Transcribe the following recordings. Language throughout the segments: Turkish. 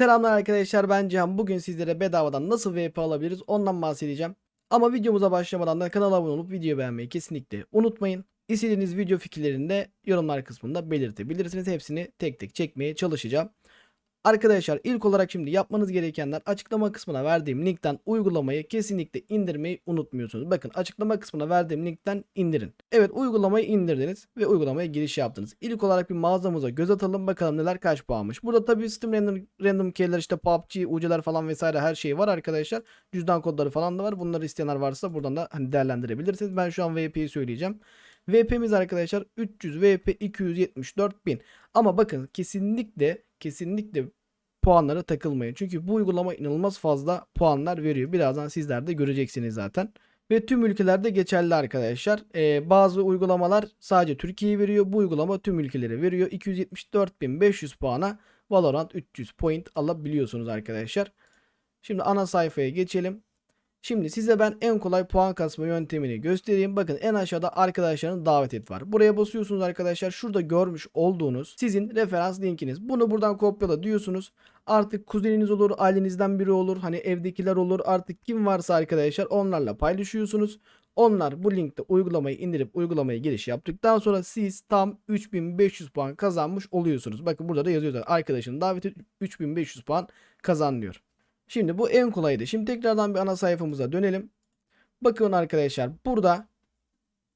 Selamlar arkadaşlar ben Cihan. Bugün sizlere bedavadan nasıl VP alabiliriz ondan bahsedeceğim. Ama videomuza başlamadan da kanala abone olup videoyu beğenmeyi kesinlikle unutmayın. İstediğiniz video fikirlerini de yorumlar kısmında belirtebilirsiniz. Hepsini tek tek çekmeye çalışacağım. Arkadaşlar ilk olarak şimdi yapmanız gerekenler açıklama kısmına verdiğim linkten uygulamayı kesinlikle indirmeyi unutmuyorsunuz. Bakın açıklama kısmına verdiğim linkten indirin. Evet uygulamayı indirdiniz ve uygulamaya giriş yaptınız. İlk olarak bir mağazamıza göz atalım bakalım neler kaç puanmış. Burada tabii Steam Random, random Key'ler işte PUBG, UC'ler falan vesaire her şey var arkadaşlar. Cüzdan kodları falan da var. Bunları isteyenler varsa buradan da hani değerlendirebilirsiniz. Ben şu an VP'yi söyleyeceğim. VP'miz arkadaşlar 300 VP 274 bin. Ama bakın kesinlikle kesinlikle puanlara takılmayın. Çünkü bu uygulama inanılmaz fazla puanlar veriyor. Birazdan sizler de göreceksiniz zaten. Ve tüm ülkelerde geçerli arkadaşlar. Ee, bazı uygulamalar sadece Türkiye'yi veriyor. Bu uygulama tüm ülkeleri veriyor. 274.500 puana Valorant 300 point alabiliyorsunuz arkadaşlar. Şimdi ana sayfaya geçelim. Şimdi size ben en kolay puan kasma yöntemini göstereyim. Bakın en aşağıda arkadaşların davet et var. Buraya basıyorsunuz arkadaşlar. Şurada görmüş olduğunuz sizin referans linkiniz. Bunu buradan kopyala diyorsunuz. Artık kuzeniniz olur, ailenizden biri olur, hani evdekiler olur. Artık kim varsa arkadaşlar onlarla paylaşıyorsunuz. Onlar bu linkte uygulamayı indirip uygulamaya giriş yaptıktan sonra siz tam 3500 puan kazanmış oluyorsunuz. Bakın burada da yazıyor zaten arkadaşın daveti 3500 puan kazan diyor. Şimdi bu en kolaydı. Şimdi tekrardan bir ana sayfamıza dönelim. Bakın arkadaşlar burada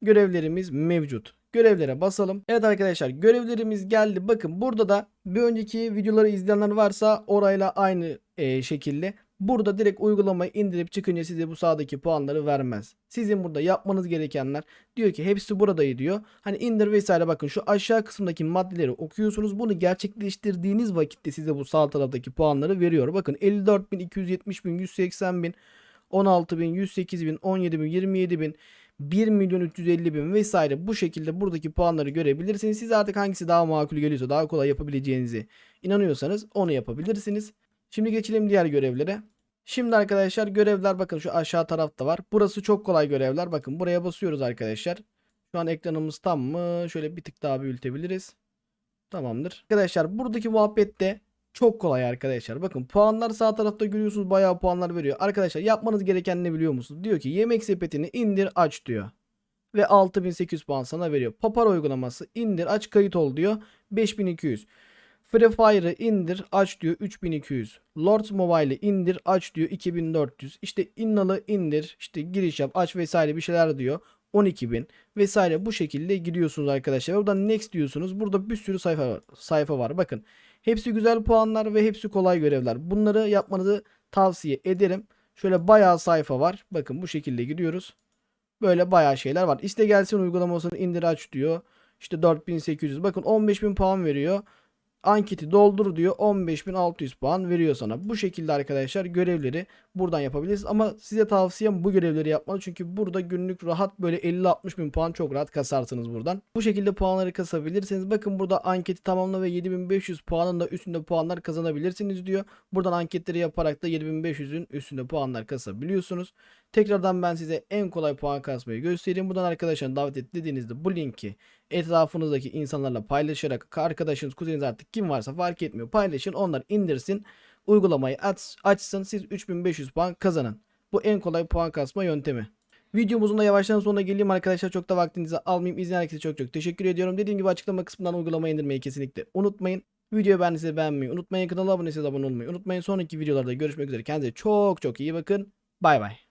görevlerimiz mevcut. Görevlere basalım. Evet arkadaşlar görevlerimiz geldi. Bakın burada da bir önceki videoları izleyenler varsa orayla aynı e, şekilde burada direkt uygulamayı indirip çıkınca size bu sağdaki puanları vermez. Sizin burada yapmanız gerekenler diyor ki hepsi burada diyor. Hani indir vesaire bakın şu aşağı kısımdaki maddeleri okuyorsunuz. Bunu gerçekleştirdiğiniz vakitte size bu sağ taraftaki puanları veriyor. Bakın 54 bin, 270 bin, 180 bin, 16 bin, 108 bin, 17 bin, 27 bin, 1 milyon 350 bin vesaire bu şekilde buradaki puanları görebilirsiniz. Siz artık hangisi daha makul geliyorsa daha kolay yapabileceğinizi inanıyorsanız onu yapabilirsiniz. Şimdi geçelim diğer görevlere. Şimdi arkadaşlar görevler bakın şu aşağı tarafta var. Burası çok kolay görevler. Bakın buraya basıyoruz arkadaşlar. Şu an ekranımız tam mı? Şöyle bir tık daha büyütebiliriz. Tamamdır. Arkadaşlar buradaki muhabbette çok kolay arkadaşlar. Bakın puanlar sağ tarafta görüyorsunuz bayağı puanlar veriyor. Arkadaşlar yapmanız gereken ne biliyor musunuz? Diyor ki yemek sepetini indir aç diyor. Ve 6800 puan sana veriyor. Papar uygulaması indir aç kayıt ol diyor. 5200. Free Fire'ı indir aç diyor 3200. Lords Mobile'ı indir aç diyor 2400. İşte Innal'ı indir işte giriş yap aç vesaire bir şeyler diyor. 12.000 vesaire bu şekilde gidiyorsunuz arkadaşlar. Buradan next diyorsunuz. Burada bir sürü sayfa var. sayfa var. Bakın hepsi güzel puanlar ve hepsi kolay görevler. Bunları yapmanızı tavsiye ederim. Şöyle bayağı sayfa var. Bakın bu şekilde gidiyoruz. Böyle bayağı şeyler var. İşte gelsin uygulamasını indir aç diyor. İşte 4800. Bakın 15000 puan veriyor. Anketi doldur diyor. 15600 puan veriyor sana. Bu şekilde arkadaşlar görevleri buradan yapabiliriz. Ama size tavsiyem bu görevleri yapmanız. Çünkü burada günlük rahat böyle 50-60 bin puan çok rahat kasarsınız buradan. Bu şekilde puanları kasabilirsiniz. Bakın burada anketi tamamla ve 7500 puanın da üstünde puanlar kazanabilirsiniz diyor. Buradan anketleri yaparak da 7500'ün üstünde puanlar kasabiliyorsunuz. Tekrardan ben size en kolay puan kasmayı göstereyim. Buradan arkadaşlar davet et dediğinizde bu linki etrafınızdaki insanlarla paylaşarak arkadaşınız, kuzeniniz artık kim varsa fark etmiyor paylaşın. Onlar indirsin. Uygulamayı aç, açsın. Siz 3500 puan kazanın. Bu en kolay puan kasma yöntemi. Videomuzun da yavaştan sonuna geleyim arkadaşlar. Çok da vaktinizi almayayım. İzleyen herkese çok çok teşekkür ediyorum. Dediğim gibi açıklama kısmından uygulamayı indirmeyi kesinlikle unutmayın. Videoyu beğendiyseniz beğenmeyi unutmayın. Kanala abone abone olmayı unutmayın. Sonraki videolarda görüşmek üzere. Kendinize çok çok iyi bakın. Bay bay.